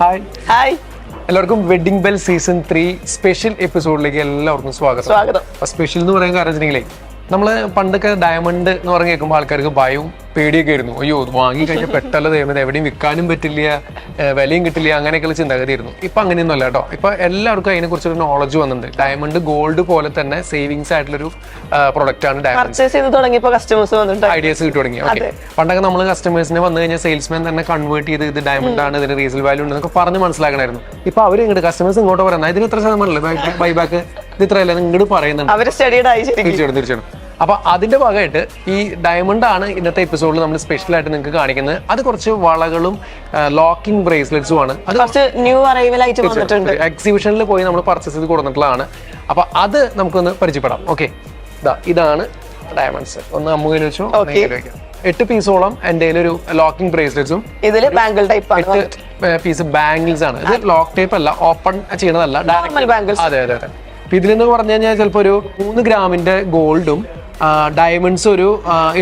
Hi hi എല്ലാവർക്കും wedding bell season three special എപ്പിസോഡിലേക്ക് എല്ലാവർക്കും സ്വാഗതം. സ്വാഗതം. സ്പെഷ്യൽ എന്ന് പറയാൻ കാരണം വെച്ചിട്ടുണ്ടെങ്കിലേ നമ്മൾ പണ്ടൊക്കെ ഡയമണ്ട് എന്ന് പറഞ്ഞ് കേൾക്കുമ്പോൾ ആൾക്കാർക്ക് ഭയവും പേടിയൊക്കെ ആയിരുന്നു. അയ്യോ വാങ്ങി കഴിഞ്ഞാൽ പെട്ടല്ല ദൈവം എവിടെയും വിൽക്കാനും പറ്റില്ല വിലയും കിട്ടില്ല അങ്ങനെയൊക്കെയുള്ള ചിന്താഗതിയായിരുന്നു. ഇപ്പം അങ്ങനെയൊന്നും അല്ല കേട്ടോ. ഇപ്പം എല്ലാവർക്കും അതിനെക്കുറിച്ചൊരു നോളജ് വന്നിട്ടുണ്ട്. ഡയമണ്ട് ഗോൾഡ് പോലെ തന്നെ സേവിങ്സ് ആയിട്ടുള്ളൊരു പ്രൊഡക്റ്റ് ആണ് ഡയമണ്ട് ഐഡിയാസ് കിട്ടി തുടങ്ങി. ഓക്കെ പണ്ടൊക്കെ നമ്മൾ കസ്റ്റമേഴ്സിനെ വന്നു കഴിഞ്ഞാൽ സെയിൽസ്മാൻ തന്നെ കൺവേർട്ട് ചെയ്ത് ഇത് ഡയമണ്ട് ആണ് ഇതിന് റീസെൽ വാല്യൂ ഉണ്ട് എന്നൊക്കെ പറഞ്ഞ് മനസ്സിലാക്കണമായിരുന്നു ഇപ്പം അവർ ഇങ്ങോട്ട് കസ്റ്റമേഴ്സ് ഇങ്ങോട്ട് പറയുന്നത് ഇതിന് ഇത്ര ശതമാനമല്ലേ ബൈബാക്ക് ഇത് ഇത്രയല്ല ഇങ്ങോട്ട് പറയുന്നുണ്ട്. തീർച്ചയായിട്ടും തീർച്ചയായിട്ടും. അപ്പൊ അതിന്റെ ഭാഗമായിട്ട് ഈ ഡയമണ്ട് ആണ് ഇന്നത്തെ എപ്പിസോഡിൽ നമ്മൾ സ്പെഷ്യൽ ആയിട്ട് നിങ്ങൾക്ക് കാണിക്കുന്നത്. അത് കുറച്ച് വളകളും ലോക്കിംഗ് ബ്രേസ്ലെറ്റ്സും ആണ്. അത് കുറച്ച് ന്യൂ അറൈവൽ ആയിട്ട് വന്നിട്ടുണ്ട്. എക്സിബിഷനിൽ പോയി നമ്മൾ പർച്ചേസ് ചെയ്ത് കൊടുത്തിട്ടുള്ളതാണ്. അപ്പൊ അത് നമുക്കൊന്ന് പരിചയപ്പെടാം. ഓക്കെ ഇതാണ് ഡയമണ്ട്സ് ഒന്ന് അമ്മുകയിൽ വെച്ചോ. എട്ട് പീസോളം എന്റെ ഒരു ലോക്കിംഗ് ബ്രേസ്ലെറ്റ്സും ഇതിൽ ബാംഗിൾ ടൈപ്പ് എട്ട് പീസ് ബാംഗിൾസ് ആണ്. ഇത് ലോക്ക് ടൈപ്പ് അല്ല ഓപ്പൺ ചെയ്യണതല്ല അതെ അതെ അതെ. ഇതിലെന്ന് പറഞ്ഞു കഴിഞ്ഞാൽ ചിലപ്പോൾ ഒരു മൂന്ന് ഗ്രാമിന്റെ ഗോൾഡും ഡയമണ്ട്സ് ഒരു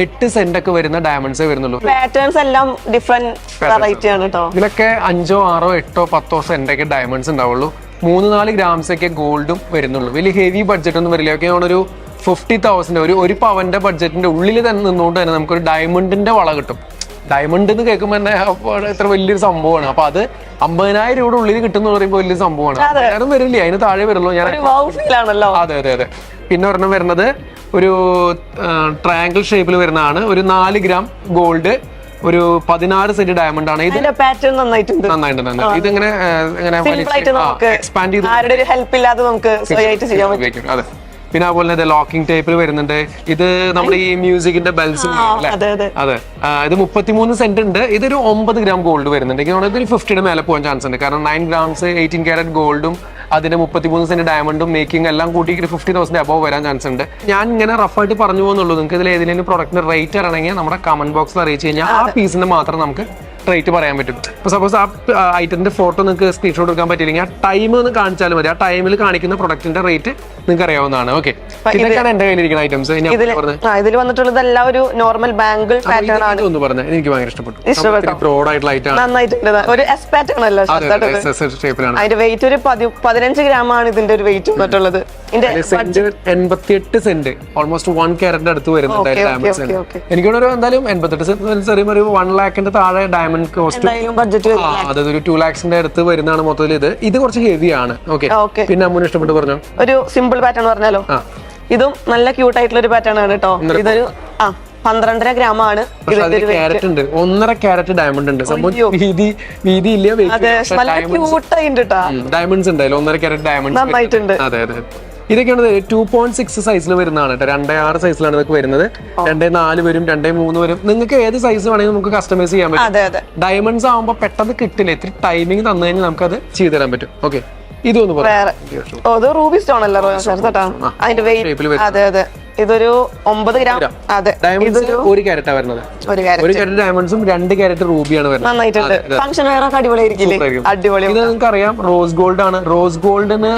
എട്ട് സെന്റ് ഒക്കെ വരുന്ന ഡയമണ്ട്സ് വരുന്നുള്ളൂ. പാറ്റേൺസ് എല്ലാം ഡിഫറെന്റ് വെറൈറ്റി ആണ് കേട്ടോ ഇതിലൊക്കെ അഞ്ചോ ആറോ എട്ടോ പത്തോ സെന്റ് ഒക്കെ ഡയമണ്ട്സ് ഉണ്ടാവുള്ളൂ. മൂന്ന് നാല് ഗ്രാംസ് ഒക്കെ ഗോൾഡും വരുന്നുള്ളൂ. വലിയ ഹെവി ബഡ്ജറ്റ് ഒന്നും വരില്ല. ഒക്കെ ഒരു ഫിഫ്റ്റി തൗസൻഡ് ഒരു ഒരു പവന്റെ ബഡ്ജറ്റിന്റെ ഉള്ളിൽ തന്നെ നിന്നുകൊണ്ട് തന്നെ നമുക്കൊരു ഡയമണ്ടിന്റെ വള കിട്ടും. ഡയമണ്ട് എന്ന് കേൾക്കുമ്പോൾ തന്നെ അപ്പൊ ഇത്ര വലിയൊരു സംഭവമാണ്. അപ്പൊ അത് അമ്പതിനായിരം രൂപയുടെ ഉള്ളിൽ കിട്ടുന്ന പറയുമ്പോൾ വലിയ സംഭവമാണ്. ഞാനും വരില്ല? അതിന് താഴെ വരുള്ളൂ. ഞാൻ അതെ അതെ അതെ. പിന്നെ ഒരെണ്ണം വരുന്നത് ഒരു ട്രയാങ്കിൾ ഷേപ്പിൽ വരുന്നതാണ്. ഒരു നാല് ഗ്രാം ഗോൾഡ് ഒരു പതിനാറ് സെന്റ് ഡയമണ്ട് ആണ്. ഇത് പാറ്റേൺ നന്നായിട്ടുണ്ട്. നന്നായിട്ട് നന്നായി ഇതിങ്ങനെ എക്സ്പാൻഡ് ചെയ്ത് ഹെൽപ്പ് ഇല്ലാതെ നമുക്ക് സ്വയമായിട്ട് ചെയ്യാൻ പറ്റും അതെ. പിന്നെ അതുപോലെ തന്നെ ലോക്കിംഗ് ടൈപ്പിൽ വരുന്നുണ്ട്. ഇത് നമ്മൾ ഈ മ്യൂസിക്കിന്റെ ബെൽസും അതെ ഇത് മുപ്പത്തിമൂന്ന് സെന്റ് ഉണ്ട്. ഇതൊരു ഒമ്പത് ഗ്രാം ഗോൾഡ് വരുന്നുണ്ട്. എനിക്ക് തോന്നുന്നത് ഒരു ഫിഫ്റ്റിയുടെ മേലെ പോകാൻ ചാൻസ് ഉണ്ട്. കാരണം നയൻ ഗ്രാംസ് എയ്റ്റീൻ ക്യാരറ്റ് ഗോൾഡും അതിന്റെ മുപ്പത്തിമൂന്ന് സെന്റ് ഡയമണ്ടും മേക്കിംഗ് എല്ലാം കൂട്ടി ഒരു ഫിഫ്റ്റി തൗസൻഡ് അബവ് വരാൻ ചാൻസ് ഉണ്ട്. ഞാൻ ഇങ്ങനെ റഫായിട്ട് പറഞ്ഞു പോകുന്നുള്ളൂ. നിങ്ങൾക്ക് ഇതിൽ ഏതെങ്കിലും പ്രൊഡക്റ്റിന്റെ റേറ്റ് അറിയണമെങ്കിൽ നമ്മുടെ കമന്റ് ബോക്സിൽ അറിയിച്ചു കഴിഞ്ഞാൽ ആ പീസിന് മാത്രം നമുക്ക് റേറ്റ് പറയാൻ പറ്റും. ഇപ്പൊ സപ്പോസ് ആ ഐറ്റത്തിന്റെ ഫോട്ടോ നിങ്ങൾക്ക് സ്ക്രീൻഷോട്ട് എടുക്കാൻ പറ്റിയില്ലെങ്കിൽ ആ ടൈം ഒന്ന് കാണിച്ചാലും മതി. ആ ടൈമിൽ കാണിക്കുന്ന പ്രൊഡക്റ്റിന്റെ റേറ്റ് നിങ്ങൾക്ക് അറിയാവുന്നതാണ് ഓക്കെ ഇതൊക്കെയാണ് എന്റെ കയ്യിലിരിക്കുന്ന ഐറ്റംസ് ഇതിൽ വന്നിട്ടുള്ളത് എല്ലാം ഒരു നോർമൽ ബാങ്കിൾ പാറ്റേൺ ആണ്. ഒന്ന് പറഞ്ഞത് എനിക്ക് ഭയങ്കര ഇഷ്ടപ്പെട്ടു? ബ്രോഡ് ആയിട്ടുള്ള ഐറ്റം നന്നായിട്ടുണ്ട് ഒരു എസ് പാറ്റേൺ അല്ലോ അതെ ഷേപ്പിലാണ് അതിന്റെ വെയിറ്റ് ഒരു പതി- പതിനഞ്ച് ഗ്രാം ആണ് ഇതിന്റെ ഒരു വെയിറ്റ് വന്നിട്ടുള്ളത്. എൺപത്തിയെട്ട് സെന്റ് ഓൾമോസ്റ്റ് വൺ അടുത്ത് വരുന്നുണ്ട്. എനിക്കൊരു എന്തായാലും എൺപത്തെട്ട് സെന്റ് പറയുമ്പോൾ ഒരു വൺ ലാഖിന്റെ താഴെ ഡയമണ്ട് കോസ്റ്റ് എന്തായാലും ബഡ്ജറ്റ് വരും. അതായത് ഒരു ടു ലാക്സിന്റെ അടുത്ത് വരുന്നതാണ് മൊത്തത്തിൽ ഇത്. ഇത് കുറച്ച് ഹെവി ആണ്. ഓക്കെ. ഓക്കെ. പിന്നെ അമ്മൂന് ഇഷ്ടപ്പെട്ട് പറഞ്ഞു? ഒരു സിമ്പിൾ പാറ്റേൺ പറഞ്ഞാലോ? ഇതും നല്ല ക്യൂട്ട് ആയിട്ടുള്ള ഒരു പാറ്റേൺ ആണ് കേട്ടോ ഇതൊരു ആ പന്ത്രണ്ടര ഗ്രാം ആണ്. ക്യാരറ്റ് ഉണ്ട്. ഒന്നര ക്യാരറ്റ് ഡയമണ്ട് ഉണ്ട്. വീതി വീതി ഇല്ല ഡയമണ്ട്സ് ഉണ്ടായാലും ഒന്നര ക്യാരറ്റ് ഡയമണ്ട് അതെ അതെ. ഇതൊക്കെയാണ് ടു പോയിന്റ് സിക്സ് സൈസിൽ വരുന്നതാണ് കേട്ടോ രണ്ടേ ആറ് സൈസിലാണ് ഇതൊക്കെ വരുന്നത്. രണ്ടേ നാല് വരും രണ്ടേ മൂന്ന് വരും. നിങ്ങൾക്ക് ഏത് സൈസ് വേണമെങ്കിലും നമുക്ക് കസ്റ്റമൈസ് ചെയ്യാൻ പറ്റും. ഡയമണ്ട്സ് ആവുമ്പോൾ പെട്ടെന്ന് കിട്ടില്ല. ഇത്തിരി ടൈമിംഗ് തന്നു കഴിഞ്ഞാൽ നമുക്കത് ചെയ്തു തരാൻ പറ്റും. ഓക്കെ ഇതൊന്ന് വേറെ. ഓ ഇത് റൂബി സ്റ്റോൺ അല്ല ചേട്ടാ അതിന്റെ shape ൽ വെയിറ്റ് അതെ അതെ. ഇതൊരു ഒമ്പത് ഗ്രാം. അതെ. ഡയമണ്ട്സ് ഒരു ക്യാരറ്റാ വരുന്നത്. ഒരു ക്യാരറ്റ്. ഡയമണ്ട്സും രണ്ട് ക്യാരറ്റ് റൂബിയാണ് വരുന്നത്. നന്നായിട്ടുണ്ട്. ഫംഗ്ഷൻ വേറെ അടിപൊളിയായിരിക്കില്ലേ അടിപൊളി ഇത് നിങ്ങൾക്ക് അറിയാം റോസ് ഗോൾഡ് ആണ് റോസ് ഗോൾഡിന്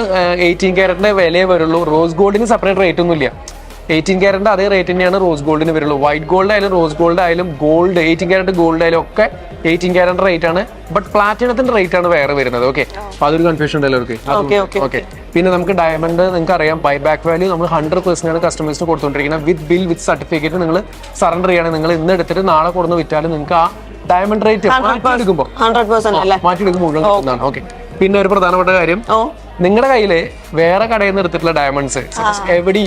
എയ്റ്റീൻ ക്യാരറ്റിന്റെ വിലയേ വരുള്ളൂ. റോസ് ഗോൾഡിന് സെപ്പറേറ്റ് റേറ്റ് ഒന്നും ഇല്ല എയ്റ്റീൻ ക്യാരറ്റ് അതേ റേറ്റ് തന്നെയാണ് റോസ് ഗോൾഡിന് വരുള്ളൂ. വൈറ്റ് ഗോൾഡ് ആയാലും റോസ് ഗോൾഡ് ആയാലും ഗോൾഡ് എയ്റ്റീൻ ക്യാരറ്റ് ഗോൾഡ് ആയാലും ഒക്കെ എയ്റ്റീൻ ക്യാരറ്റ് റേറ്റ് ആണ്. ബട്ട് പ്ലാറ്റിനത്തിന്റെ റേറ്റ് ആണ് വേറെ വരുന്നത്. ഓക്കെ അപ്പൊ അതൊരു കൺഫ്യൂഷൻ Okay, okay, ഓക്കെ പിന്നെ നമുക്ക് ഡയമണ്ട് നിങ്ങൾക്ക് അറിയാം ബൈ ബാക്ക് വാല്യൂ നമ്മൾ ഹൺഡ്രഡ് പെർസെന്റ് ആണ് കസ്റ്റമേഴ്സിന് കൊടുത്തോണ്ടിരിക്കുന്നത്. വിത്ത് ബിൽ വിത്ത് സർട്ടിഫിക്കറ്റ് നിങ്ങൾ സറണ്ടർ ചെയ്യണം. നിങ്ങൾ ഇന്ന് എടുത്തിട്ട് നാളെ കൊടുന്ന് വിറ്റാലും നിങ്ങൾക്ക് ആ ഡയമണ്ട് റേറ്റ് മാറ്റി എടുക്കുമ്പോൾ ഹൺഡ്രഡ് പെർസെന്റ് അല്ലേ? മാറ്റിയെടുക്കുമ്പോൾ മുഴുവൻ കിട്ടുന്നതാണ്. ഓക്കെ പിന്നെ ഒരു പ്രധാനപ്പെട്ട കാര്യം. നിങ്ങളുടെ കയ്യിൽ വേറെ കടയിൽ നിന്ന് എടുത്തിട്ടുള്ള ഡയമണ്ട്സ് എവിടെ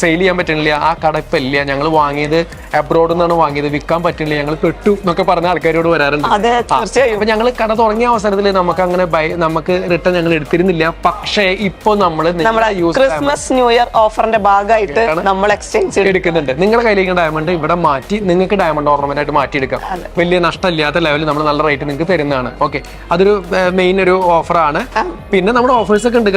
സെയിൽ ചെയ്യാൻ പറ്റുന്നില്ല. ആ കട ഇപ്പൊ ഇല്ല. ഞങ്ങൾ വാങ്ങിയത് അബ്രോഡ് നിന്നാണ് വാങ്ങിയത്. വിൽക്കാൻ പറ്റുന്നില്ല. ഞങ്ങൾ പെട്ടു എന്നൊക്കെ പറഞ്ഞ ആൾക്കാരോട് വരാറുണ്ട്. അപ്പൊ ഞങ്ങൾ കട തുടങ്ങിയ അവസരത്തിൽ നമുക്ക് അങ്ങനെ നമുക്ക് റിട്ടേൺ ഞങ്ങൾ എടുത്തിരുന്നില്ല. പക്ഷേ ഇപ്പൊ നമ്മൾ ക്രിസ്മസ് ന്യൂ ഇയർ ഓഫറിന്റെ ഭാഗമായിട്ട് നമ്മൾ എക്സ്ചേഞ്ച് എടുക്കുന്നുണ്ട്. നിങ്ങളുടെ കയ്യിലേക്ക് ഡയമണ്ട് ഇവിടെ മാറ്റി നിങ്ങൾക്ക് ഡയമണ്ട് ഓർണമെന്റ് ആയിട്ട് മാറ്റിയെടുക്കാം. വലിയ നഷ്ടമില്ലാത്ത ലെവലിൽ നമ്മൾ നല്ല റേറ്റ് നിങ്ങൾക്ക് തരുന്നതാണ്. ഓക്കെ അതൊരു മെയിൻ ഒരു ഓഫറാണ് പിന്നെ നമ്മുടെ ഓഫേഴ്സ് ഒക്കെ ഉണ്ട്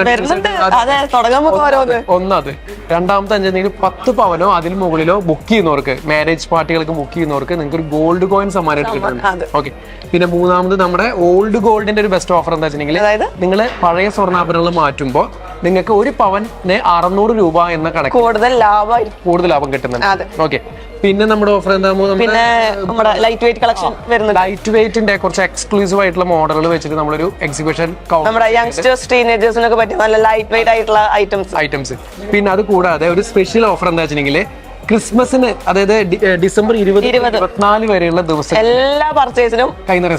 ഒന്നത് രണ്ടാമത്തെ അഞ്ചെന്തെങ്കിലും പത്ത് പവനോ അതിന് മുകളിലോ ബുക്ക് ചെയ്യുന്നവർക്ക് മാരേജ് പാർട്ടികൾക്ക് ബുക്ക് ചെയ്യുന്നവർക്ക് നിങ്ങൾക്ക് ഒരു ഗോൾഡ് കോയിൻ സമ്മാനമായിട്ട്. കിട്ടുന്നുണ്ട് ഓക്കെ പിന്നെ മൂന്നാമത് നമ്മുടെ ഓൾഡ് ഗോൾഡിന്റെ ഒരു ബെസ്റ്റ് ഓഫർ എന്താ വെച്ചിട്ടുണ്ടെങ്കിൽ അതായത്? നിങ്ങൾ പഴയ സ്വർണാഭരണങ്ങൾ മാറ്റുമ്പോൾ നിങ്ങൾക്ക് ഒരു പവന് അറുന്നൂറ് രൂപ എന്ന കണക്ക് കൂടുതൽ ലാഭം കൂടുതൽ ലാഭം കിട്ടുന്നുണ്ട്. ഓക്കെ പിന്നെ നമ്മുടെ ഓഫർ എന്താ പിന്നെ നമ്മുടെ ലൈറ്റ് വെയിറ്റ് കളക്ഷൻ വരുന്നത്. ലൈറ്റ് വെയിറ്റിന്റെ കുറച്ച് എക്സ്ക്ലൂസീവ് ആയിട്ടുള്ള മോഡലുകൾ വെച്ചിട്ട് നമ്മളൊരു എക്സിബിഷൻ നമ്മുടെ യങ്സ്റ്റേഴ്സ് ടീനേജേഴ്സിനൊക്കെ പറ്റിയ നല്ല ലൈറ്റ് വെയിറ്റ് ആയിട്ടുള്ള ഐറ്റംസ് ഐറ്റംസ് പിന്നെ അത് കൂടാതെ ഒരു സ്പെഷ്യൽ ഓഫർ എന്താ വെച്ചിട്ടുണ്ടെങ്കിൽ ക്രിസ്മസിന് അതായത് ഡിസംബർ ഇരുപത് ഇരുപത്. ഇരുപത്തിനാല് വരെയുള്ള ദിവസം എല്ലാ പർച്ചേസിനും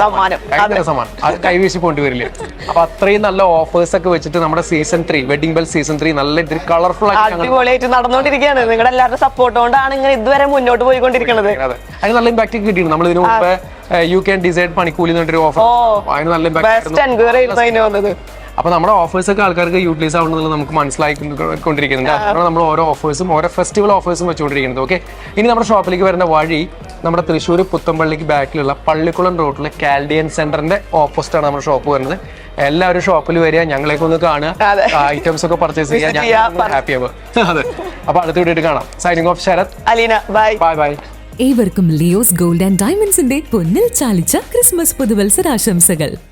സമ്മാനം. സമ്മാനം. അത്. കൈവീശി പോണ്ടി വരില്ല? അപ്പൊ അത്രയും നല്ല ഓഫേഴ്സ് ഒക്കെ വെച്ചിട്ട് നമ്മുടെ season three wedding bell season three നല്ല കളർഫുൾ ആയിട്ട് അടിപൊളിയായിട്ട് നടന്നുകൊണ്ടിരിക്കുകയാണ്. നിങ്ങളുടെ എല്ലാവരുടെ സപ്പോർട്ട് കൊണ്ടാണ് ഇങ്ങനെ ഇതുവരെ മുന്നോട്ട് പോയിക്കൊണ്ടിരിക്കുന്നത്. അതിന് നല്ല ഇമ്പാക്ട് കിട്ടിയിട്ടുണ്ട്. നമ്മൾ ഇതിനു മുമ്പ് യു ക്യാൻ ഡിസൈഡ് പണിക്കൂലി എന്ന് പറഞ്ഞൊരു ഓഫർ അതിന് നല്ല ഇമ്പാക്ട് എൻക്വയറി ആയിരുന്നു അതിന് വന്നത് അപ്പൊ നമ്മുടെ ഓഫേഴ്സ് ഒക്കെ ആൾക്കാർക്ക് യൂട്ടിലൈസ് ആവുന്നുള്ളത് നമുക്ക് മനസ്സിലായിക്കൊണ്ടിരിക്കുന്നുണ്ട്. അതാണ് നമ്മൾ ഓരോ ഓഫേഴ്സും ഓരോ ഫെസ്റ്റിവൽ ഓഫേഴ്സും വെച്ചുകൊണ്ടിരിക്കുന്നത്. ഓക്കെ ഇനി നമ്മുടെ ഷോപ്പിലേക്ക് വരുന്ന വഴി നമ്മുടെ തൃശ്ശൂർ പുത്തമ്പള്ളിക്ക് ബാക്കിലുള്ള പള്ളിക്കുളം റോഡിലെ കാൽഡിയൻ സെന്ററിന്റെ ഓപ്പോസിറ്റ് ആണ് നമ്മുടെ ഷോപ്പ് വരുന്നത്. എല്ലാവരും ഷോപ്പിൽ വരിക ഞങ്ങളെയൊക്കെ ഒന്ന്. കാണുക. ഐറ്റംസ് ഒക്കെ പർച്ചേസ് ചെയ്യാൻ ചെയ്യാ, ഹാപ്പി ആവുക. അതെ. അപ്പൊ അടുത്ത വീഡിയോ കാണാം. Signing off Sharath. Aleena bye bye bye ഏവർക്കും ലിയോസ് ഗോൾഡ് ആൻഡ് ഡയമണ്ട്സിന്റെ പൊന്നിൽ ചാലിച്ച ക്രിസ്മസ് പുതുവത്സരാശംസകൾ.